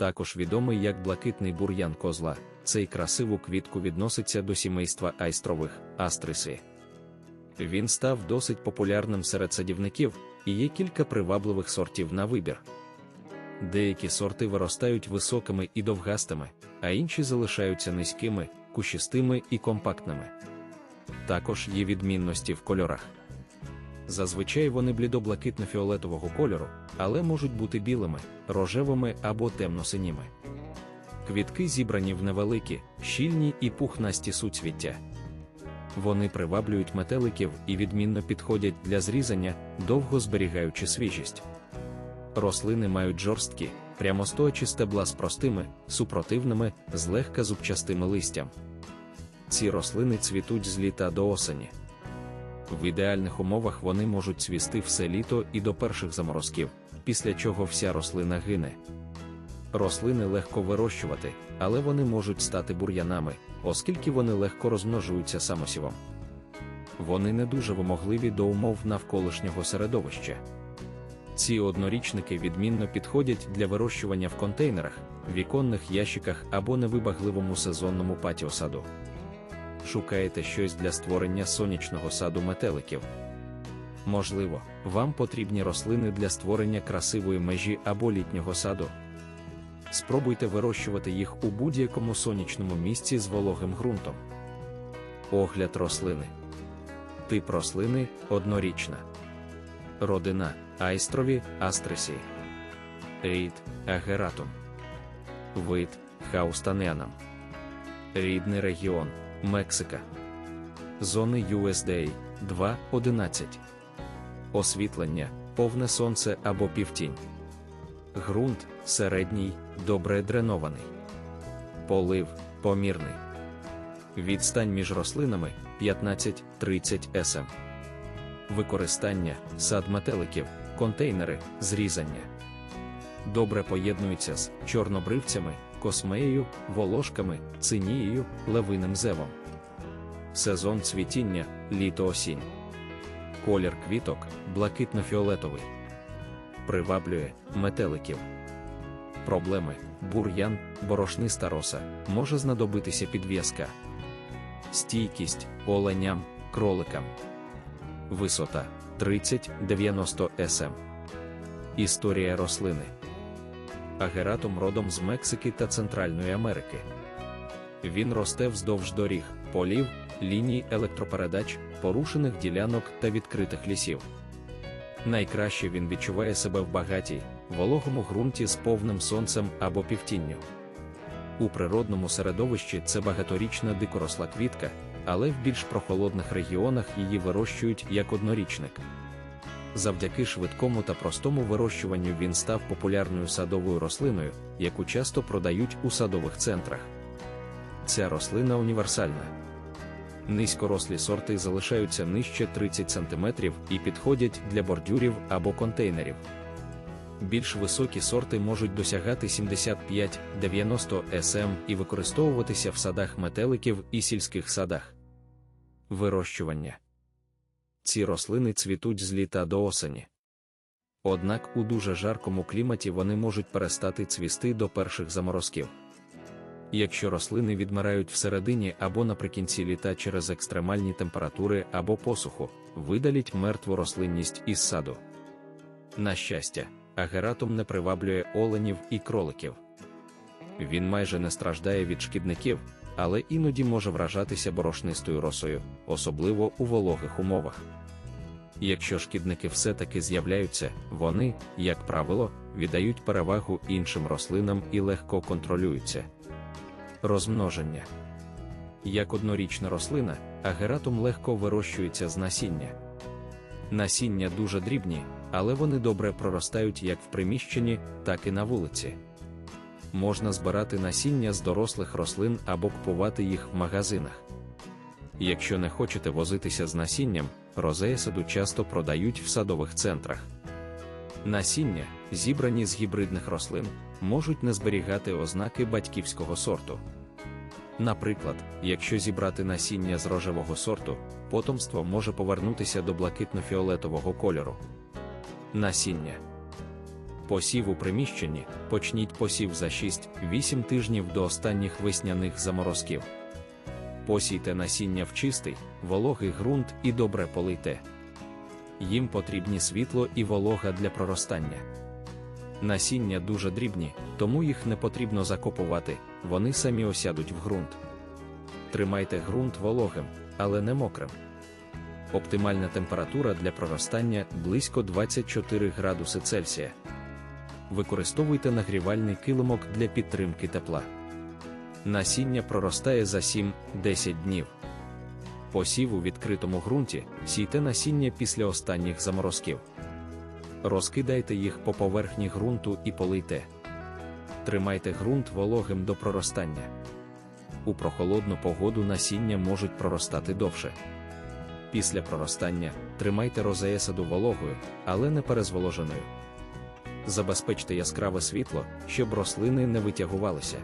також відомий як блакитний бур'ян козла, цей красиву квітку відноситься до сімейства айстрових астриси. Він став досить популярним серед садівників, і є кілька привабливих сортів на вибір. Деякі сорти виростають високими і довгастими, а інші залишаються низькими, кущистими і компактними. Також є відмінності в кольорах. Зазвичай вони блідо-блакитно-фіолетового кольору, але можуть бути білими, рожевими або темно-синіми. Квітки зібрані в невеликі, щільні і пухнасті суцвіття. Вони приваблюють метеликів і відмінно підходять для зрізання, довго зберігаючи свіжість. Рослини мають жорсткі, прямостоячі стебла з простими, супротивними, злегка зубчастими листям. Ці рослини цвітуть з літа до осені. В ідеальних умовах вони можуть цвісти все літо і до перших заморозків, після чого вся рослина гине. Рослини легко вирощувати, але вони можуть стати бур'янами, оскільки вони легко розмножуються самосівом. Вони не дуже вимогливі до умов навколишнього середовища. Ці однорічники відмінно підходять для вирощування в контейнерах, віконних ящиках або невибагливому сезонному патіосаду. Шукаєте щось для створення сонячного саду метеликів. Можливо, вам потрібні рослини для створення красивої межі або літнього саду. Спробуйте вирощувати їх у будь-якому сонячному місці з вологим ґрунтом. Огляд рослини. Тип рослини однорічна. Родина айстрові астрисі. Рід агератум. Вид хаустанеанам. Рідний регіон Мексика. Зони USDA 2.11. Освітлення, повне сонце або півтінь. Грунт середній, добре дренований. Полив помірний. Відстань між рослинами 15-30 см. Використання сад метеликів, контейнери, зрізання. Добре поєднуються з чорнобривцями, космеєю, волошками, цинією, левиним зевом. Сезон цвітіння літо-осінь. Колір квіток блакитно-фіолетовий. Приваблює метеликів. Проблеми бур'ян, борошниста роса, може знадобитися підв'язка. Стійкість оленям, кроликам. Висота 30-90 см. Історія рослини. Агератум родом з Мексики та Центральної Америки. Він росте вздовж доріг, полів, ліній електропередач, порушених ділянок та відкритих лісів. Найкраще він відчуває себе в багатій, вологому ґрунті з повним сонцем або півтінню. У природному середовищі це багаторічна дикоросла квітка, але в більш прохолодних регіонах її вирощують як однорічник. Завдяки швидкому та простому вирощуванню він став популярною садовою рослиною, яку часто продають у садових центрах. Ця рослина універсальна. Низькорослі сорти залишаються нижче 30 см і підходять для бордюрів або контейнерів. Більш високі сорти можуть досягати 75-90 см і використовуватися в садах метеликів і сільських садах. Вирощування ці рослини цвітуть з літа до осені. Однак у дуже жаркому кліматі вони можуть перестати цвісти до перших заморозків. Якщо рослини відмирають всередині або наприкінці літа через екстремальні температури або посуху, видаліть мертву рослинність із саду. На щастя, агератум не приваблює оленів і кроликів. Він майже не страждає від шкідників, але іноді може вражатися борошнистою росою, особливо у вологих умовах. Якщо шкідники все-таки з'являються, вони, як правило, віддають перевагу іншим рослинам і легко контролюються. Розмноження як однорічна рослина, агератум легко вирощується з насіння. Насіння дуже дрібні, але вони добре проростають як в приміщенні, так і на вулиці. Можна збирати насіння з дорослих рослин або купувати їх в магазинах. Якщо не хочете возитися з насінням, розея саду часто продають в садових центрах. Насіння, зібрані з гібридних рослин, можуть не зберігати ознаки батьківського сорту. Наприклад, якщо зібрати насіння з рожевого сорту, потомство може повернутися до блакитно-фіолетового кольору. Насіння Посів у приміщенні, почніть посів за 6-8 тижнів до останніх весняних заморозків. Посійте насіння в чистий, вологий ґрунт і добре полийте. Їм потрібні світло і волога для проростання. Насіння дуже дрібні, тому їх не потрібно закопувати, вони самі осядуть в ґрунт. Тримайте ґрунт вологим, але не мокрим. Оптимальна температура для проростання близько 24 градуси Цельсія. Використовуйте нагрівальний килимок для підтримки тепла. Насіння проростає за 7-10 днів. Посів у відкритому ґрунті, сійте насіння після останніх заморозків. Розкидайте їх по поверхні ґрунту і полийте. Тримайте ґрунт вологим до проростання. У прохолодну погоду насіння можуть проростати довше. Після проростання тримайте розеесаду вологою, але не перезволоженою. Забезпечте яскраве світло, щоб рослини не витягувалися.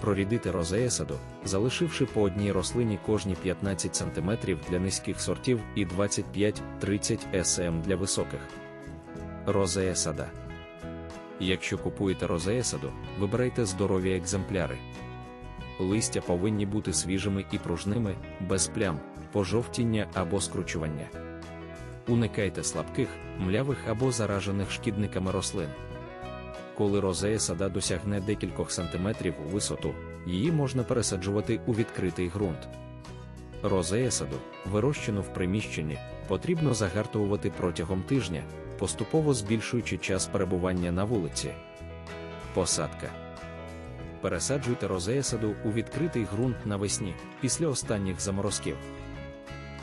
Прорідити розеесаду, залишивши по одній рослині кожні 15 см для низьких сортів і 25-30 см для високих. Розеесада. Якщо купуєте розеесаду, вибирайте здорові екземпляри. Листя повинні бути свіжими і пружними, без плям, пожовтіння або скручування. Уникайте слабких, млявих або заражених шкідниками рослин. Коли розея сада досягне декількох сантиметрів у висоту, її можна пересаджувати у відкритий ґрунт. Розея саду, вирощену в приміщенні, потрібно загартовувати протягом тижня, поступово збільшуючи час перебування на вулиці. Посадка. Пересаджуйте розея саду у відкритий ґрунт навесні, після останніх заморозків.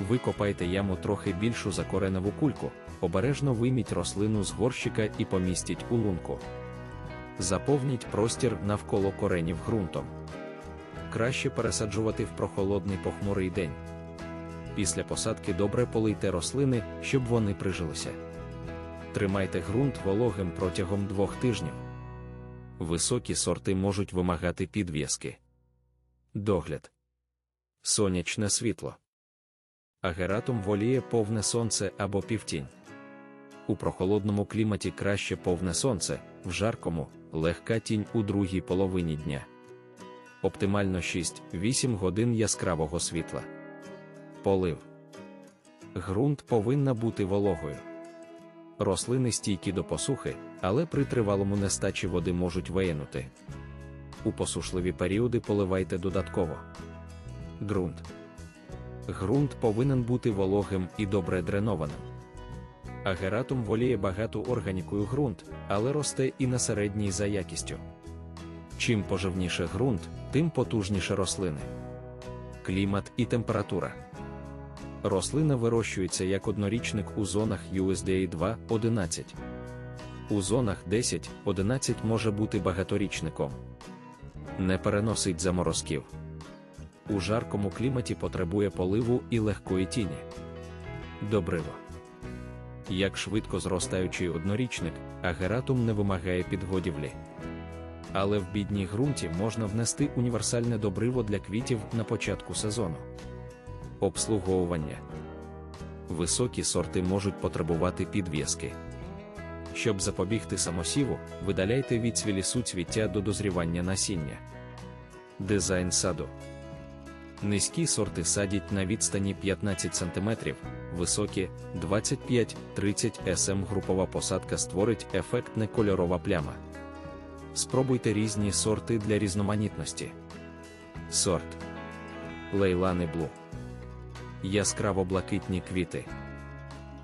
Викопайте яму трохи більшу за кореневу кульку, обережно вийміть рослину з горщика і помістіть у лунку. Заповніть простір навколо коренів ґрунтом. Краще пересаджувати в прохолодний похмурий день. Після посадки добре полийте рослини, щоб вони прижилися. Тримайте ґрунт вологим протягом двох тижнів. Високі сорти можуть вимагати підв'язки. Догляд. Сонячне світло. Агератум воліє повне сонце або півтінь. У прохолодному кліматі краще повне сонце, в жаркому легка тінь у другій половині дня. Оптимально 6-8 годин яскравого світла. Полив. Грунт повинна бути вологою. Рослини стійкі до посухи, але при тривалому нестачі води можуть виянути. У посушливі періоди поливайте додатково. Ґрунт. Грунт повинен бути вологим і добре дренованим. Агератум воліє багату органікою ґрунт, але росте і на середній за якістю. Чим поживніше ґрунт, тим потужніше рослини. Клімат і температура. Рослина вирощується як однорічник у зонах USDA 2-11. У зонах 10-11 може бути багаторічником. Не переносить заморозків. У жаркому кліматі потребує поливу і легкої тіні. Добриво. Як швидко зростаючий однорічник, агератум не вимагає підгодівлі. Але в бідній ґрунті можна внести універсальне добриво для квітів на початку сезону. Обслуговування. Високі сорти можуть потребувати підв'язки. Щоб запобігти самосіву, видаляйте відсвілі суцвіття до дозрівання насіння. Дизайн саду. Низькі сорти садять на відстані 15 см, високі 25-30 см групова посадка створить ефектне кольорова пляма. Спробуйте різні сорти для різноманітності. Сорт Лейлани Блу. Яскраво блакитні квіти.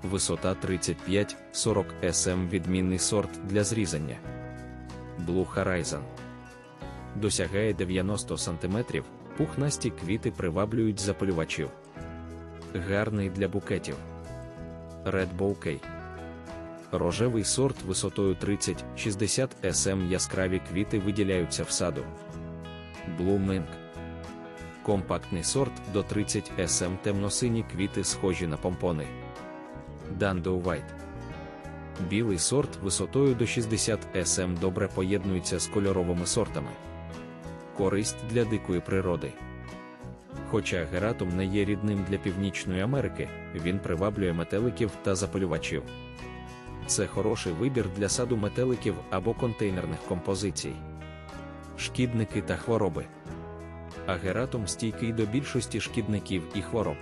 Висота 35-40 см відмінний сорт для зрізання. Blue Horizon. Досягає 90 см, пухнасті квіти приваблюють запалювачів. Гарний для букетів. Red Bouquet. Рожевий сорт висотою 30-60 см яскраві квіти виділяються в саду. Blue Mink. Компактний сорт до 30 см темно-сині квіти схожі на помпони. Dando White. Білий сорт висотою до 60 см добре поєднується з кольоровими сортами. Користь для дикої природи. Хоча гератум не є рідним для Північної Америки, він приваблює метеликів та запалювачів. Це хороший вибір для саду метеликів або контейнерних композицій. Шкідники та хвороби. Агератум стійкий до більшості шкідників і хвороб.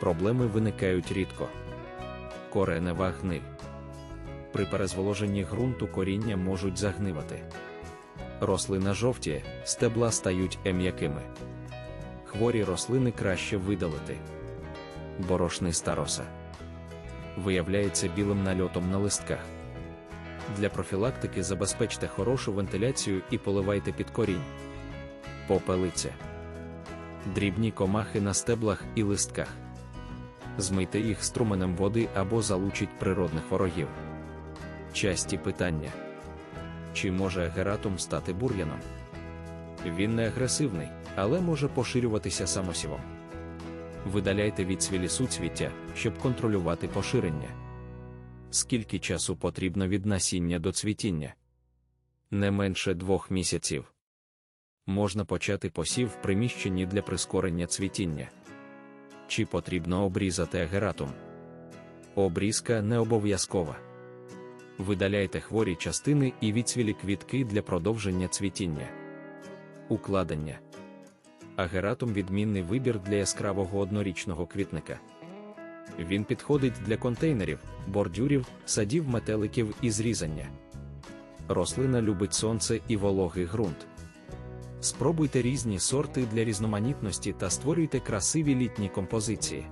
Проблеми виникають рідко. Коренева гниль. При перезволоженні ґрунту коріння можуть загнивати. Рослина жовтіє, стебла стають ем'якими. Хворі рослини краще видалити. Борошний староса. Виявляється білим нальотом на листках. Для профілактики забезпечте хорошу вентиляцію і поливайте під корінь. Попелиця. Дрібні комахи на стеблах і листках. Змийте їх струменем води або залучіть природних ворогів. Часті питання. Чи може гератум стати бур'яном? Він не агресивний, але може поширюватися самосівом. Видаляйте від цвілі суцвіття, щоб контролювати поширення. Скільки часу потрібно від насіння до цвітіння? Не менше двох місяців. Можна почати посів в приміщенні для прискорення цвітіння. Чи потрібно обрізати агератум? Обрізка не обов'язкова. Видаляйте хворі частини і відцвілі квітки для продовження цвітіння. Укладення. Агератум відмінний вибір для яскравого однорічного квітника. Він підходить для контейнерів, бордюрів, садів метеликів і зрізання. Рослина любить сонце і вологий ґрунт. Спробуйте різні сорти для різноманітності та створюйте красиві літні композиції.